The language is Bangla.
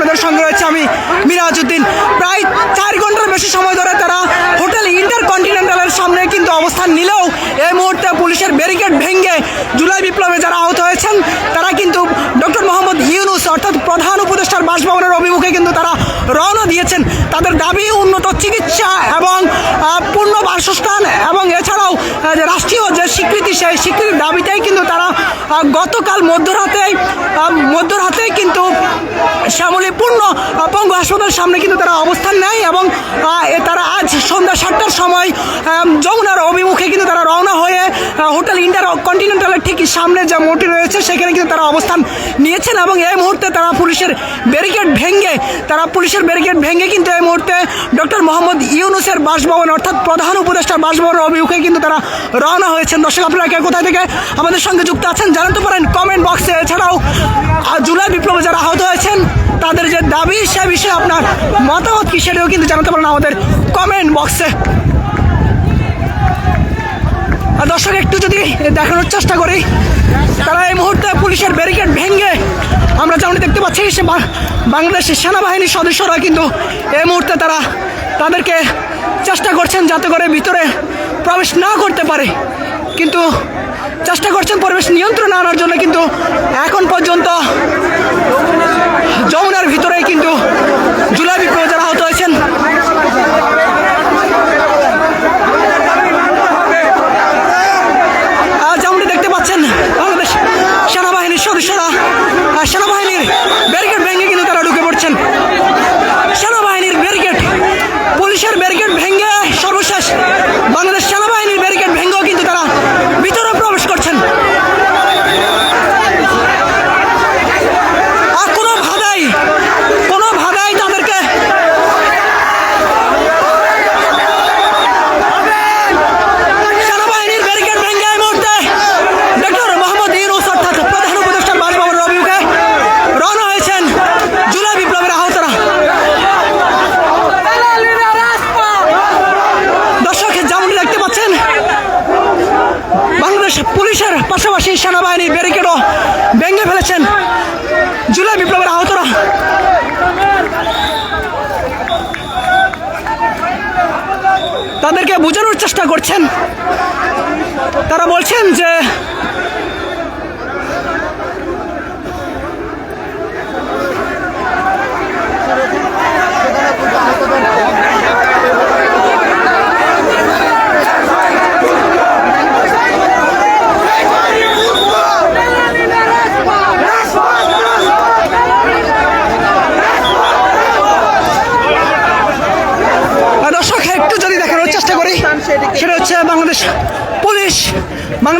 আপনাদের সঙ্গে রয়েছে আমি মিরাজউদ্দিন। প্রায় চার ঘণ্টার বেশি সময় ধরে তারা হোটেল ইন্টারকন্টিনেন্টালের সামনে কিন্তু অবস্থান নিলেও এই মুহূর্তে পুলিশের ব্যারিকেড ভেঙে জুলাই বিপ্লবে যারা আহত হয়েছেন, তারা কিন্তু ডক্টর মোহাম্মদ ইউনুস, অর্থাৎ প্রধান উপদেষ্টার বাসভবনের অভিমুখে কিন্তু তারা রওনা দিয়েছেন। তাদের দাবি উন্নত চিকিৎসা এবং পূর্ণ বাসস্থান এবং এছাড়াও রাষ্ট্রীয় যে স্বীকৃতি, সেই স্বীকৃতির দাবিতেই কিন্তু তারা গতকাল মধ্যরাতে মধ্যরাতে কিন্তু শ্যামলী পূর্ণ পঙ্গু হাসপাতালের সামনে কিন্তু তারা অবস্থান নেয় এবং তারা আজ সন্ধ্যা সাতটার সময় যমুনার অভিমুখে কিন্তু তারা রওনা হয়ে কন্টিনেন্টালের ঠিক সামনে যে মোড়টি রয়েছে, সেখানে কিন্তু তারা অবস্থান নিয়েছেন এবং এই মুহূর্তে তারা পুলিশের ব্যারিকেড ভেঙে, তারা পুলিশের ব্যারিকেড ভেঙে কিন্তু এই মুহূর্তে ডক্টর মোহাম্মদ ইউনুসের বাসভবন অর্থাৎ প্রধান উপদেষ্টার বাসভবনের অভিমুখে কিন্তু তারা রওনা হয়েছেন। দর্শক, আপনারা কে, কোথায় থেকে আমাদের সঙ্গে যুক্ত আছেন জানাতে পারেন কমেন্ট বক্সে এছাড়াও জুলাই বিপ্লবে যারা আহত হয়েছেন, তাদের যে দাবি, সে বিষয়ে আপনার মতামত কি সেটাও কিন্তু জানাতে পারেন আমাদের কমেন্ট বক্সে দর্শক, একটু যদি দেখানোর চেষ্টা করি তারা এই মুহূর্তে পুলিশের ব্যারিকেড ভেঙে আমরা যেমন দেখতে পাচ্ছি, সে বাংলাদেশের সেনাবাহিনীর সদস্যরা কিন্তু এই মুহূর্তে তারা তাদেরকে চেষ্টা করছেন যাতে করে ভিতরে প্রবেশ না করতে পারে। কিন্তু চেষ্টা করছেন পরিবেশ নিয়ন্ত্রণে আনার জন্য, কিন্তু এখন পর্যন্ত যমুনার ভিতরেই কিন্তু জুলাই বিপ্লবে যারা আহত হয়েছেন আহ, যেমনটি দেখতে পাচ্ছেন বাংলাদেশ সেনাবাহিনীর সদস্যরা আহ, সেনাবাহিনীর ব্যারিকেড ভেঙে কিন্তু তারা ঢুকে পড়ছেন সেনাবাহিনীর ব্যারিকেড পুলিশের ব্যারিকেড ভেঙে সর্বশেষ বাংলাদেশ সেনাবাহিনীর ব্যারিকেড ভেঙেও কিন্তু তারা ভিতরে প্রবেশ করছেন আর কোনো ভাদাই কোনো ভাদাই তাদেরকে সেনাবাহিনীর ব্যারিকেড ভেঙে এই মুহূর্তে ডক্টর মোহাম্মদ ইউনুস অর্থাৎ প্রধান উপদেষ্টার বাসভবনের অভিমুখে রওনা হয়েছেন জুলাই বিপ্লবের আহতরা দর্শক যেমনটি দেখতে পাচ্ছেন বাংলাদেশ পুলিশের পাশাপাশি সেনাবাহিনীর ব্যারিকেডও ভেঙে ফেলেছেন। জুলাই বিপ্লবের আহতরা। তাদেরকে বোঝানোর চেষ্টা করছেন। তারা বলছেন যে আহ, দর্শক একটু যদি দেখানোর চেষ্টা করি সেটা হচ্ছে বাংলাদেশ পুলিশ বাংলাদেশ